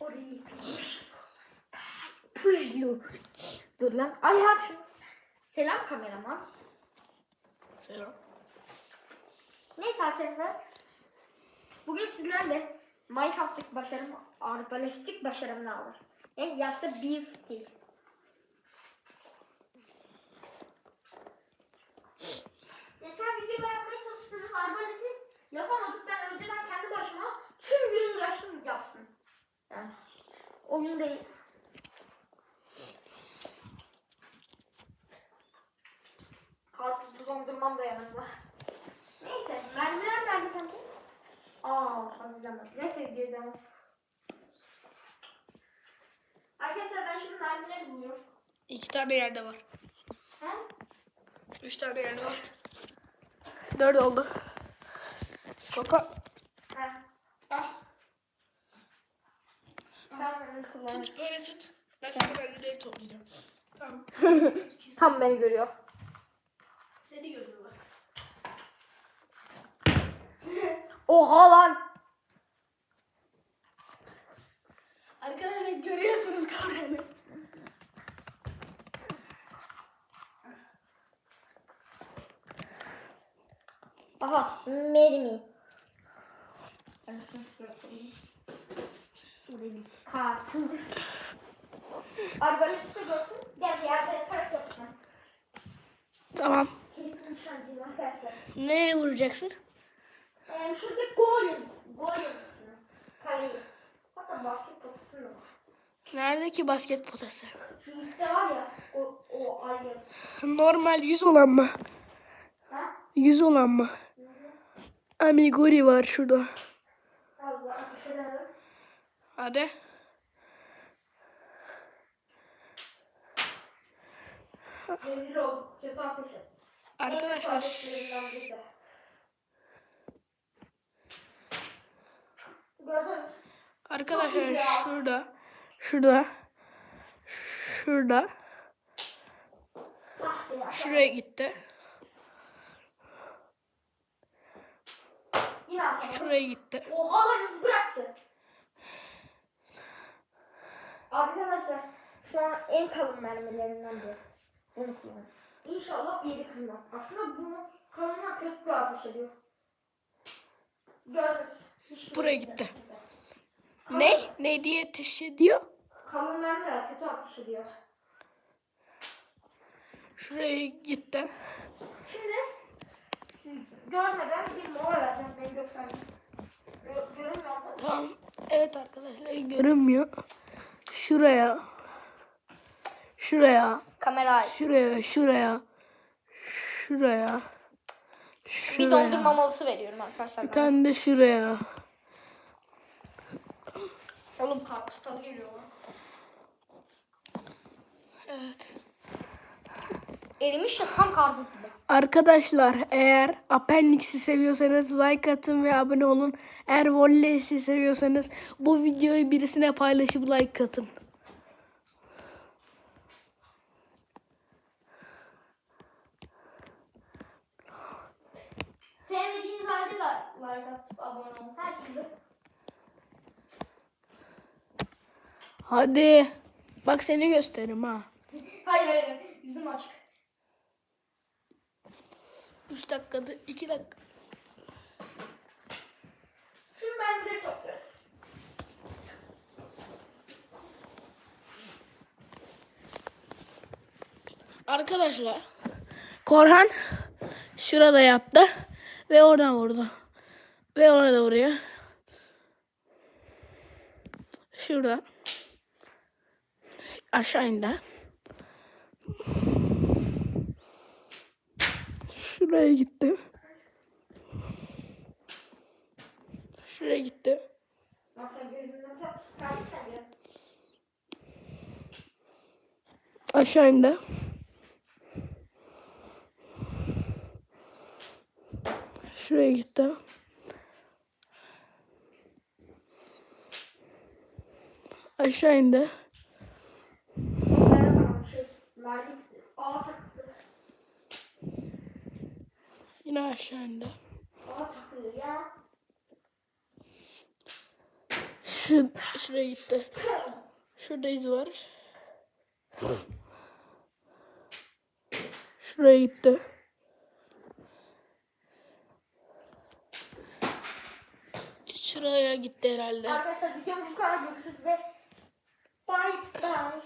Orayı Pujlu. Dur lan. Ay ha şu. Selam kameraman. Selam. Neyse arkadaşlar. Bugün sizlerle Minecraft'taki başarım, arbalistik başarımını alır. En yaşta bir stil. Oyun değil. Karpuzlu dondurmam da yanımda. Neyse, mermiler nerede kanki? Aa, hazırlamadım. Neyse devam. Arkadaşlar ben şimdi mermileri buluyorum. İki tane yerde var. He? Üç tane yerde var. Dört oldu. Kaka. He. Al. Tut böyle tut. Ben sana mermileri toplayacağım. Tamam. Tam beni görüyor. Seni görüyorlar. Oha lan. Arkadaşlar görüyorsunuz kavramı. Aha, mermi. Karpuz. Arbaleti de görsün. Gel yerde yatarak yapacağım. Tamam. Kesin nişancıyım arkadaşlar. Neye vuracaksın? Ee, şurada gol yaz. Gol yazısını. Kaleyi. Hatta basket potasını. Nerede ki basket potası? Şu üstte var ya. O, o ay yazısı. Normal 100 olan mı? Ha? 100 olan mı? Amiguri var şurada. Allah. Hadi. Rezil olduk. Kötü Arkadaşlar. Arkadaşlar şurada şurada şurada Ah şuraya gitti. Şuraya gitti. Oha lan hız bıraktı. Arkadaşlar şu an en kalın mermilerinden biri. Bunu kullanıyorum. İnşallah bir yeri kırmam. Aslında bunu kalınlar kötü bir ateş ediyor. Gördünüz. Buraya gitti. Ne? Ne diye ateş ediyor? Kalın mermiler kötü ateş ediyor. Şuraya gitti. Şimdi siz görmeden bir mola vereceğim. Ben göstereyim. Gör, görünmüyor mu? Tamam. Evet arkadaşlar görünmüyor. Şuraya. Şuraya. Kamera Şuraya. Şuraya. Şuraya. Bir Şuraya. dondurma molası veriyorum arkadaşlar. Bir tane de şuraya. Oğlum karpuz tadı geliyor lan. Evet. Erimiş ya tam karpuz gibi. Arkadaşlar eğer Appendix'i seviyorsanız like atın ve abone olun. Eğer Volley'si seviyorsanız bu videoyu birisine paylaşıp like atın. Like atıp abone olun. Her türlü. Hadi. Bak seni gösteririm ha. Hayır hayır. Yüzüm açık. 3 dakikada 2 dakika. Şimdi ben de topluyorum. Arkadaşlar Korhan şurada yaptı ve oradan vurdu. Ve orada vuruyor. Şurada. Aşağı indi. Şuraya gitti. Şuraya gitti. Aşağı indi. Şuraya gitti. Aşağı indi. Yine aşağı indi. Şu, şuraya gitti. Şurada iz var. Şuraya gitti. Şuraya gitti herhalde. Arkadaşlar videomuz bu kadar görüşürüz ve Tchau.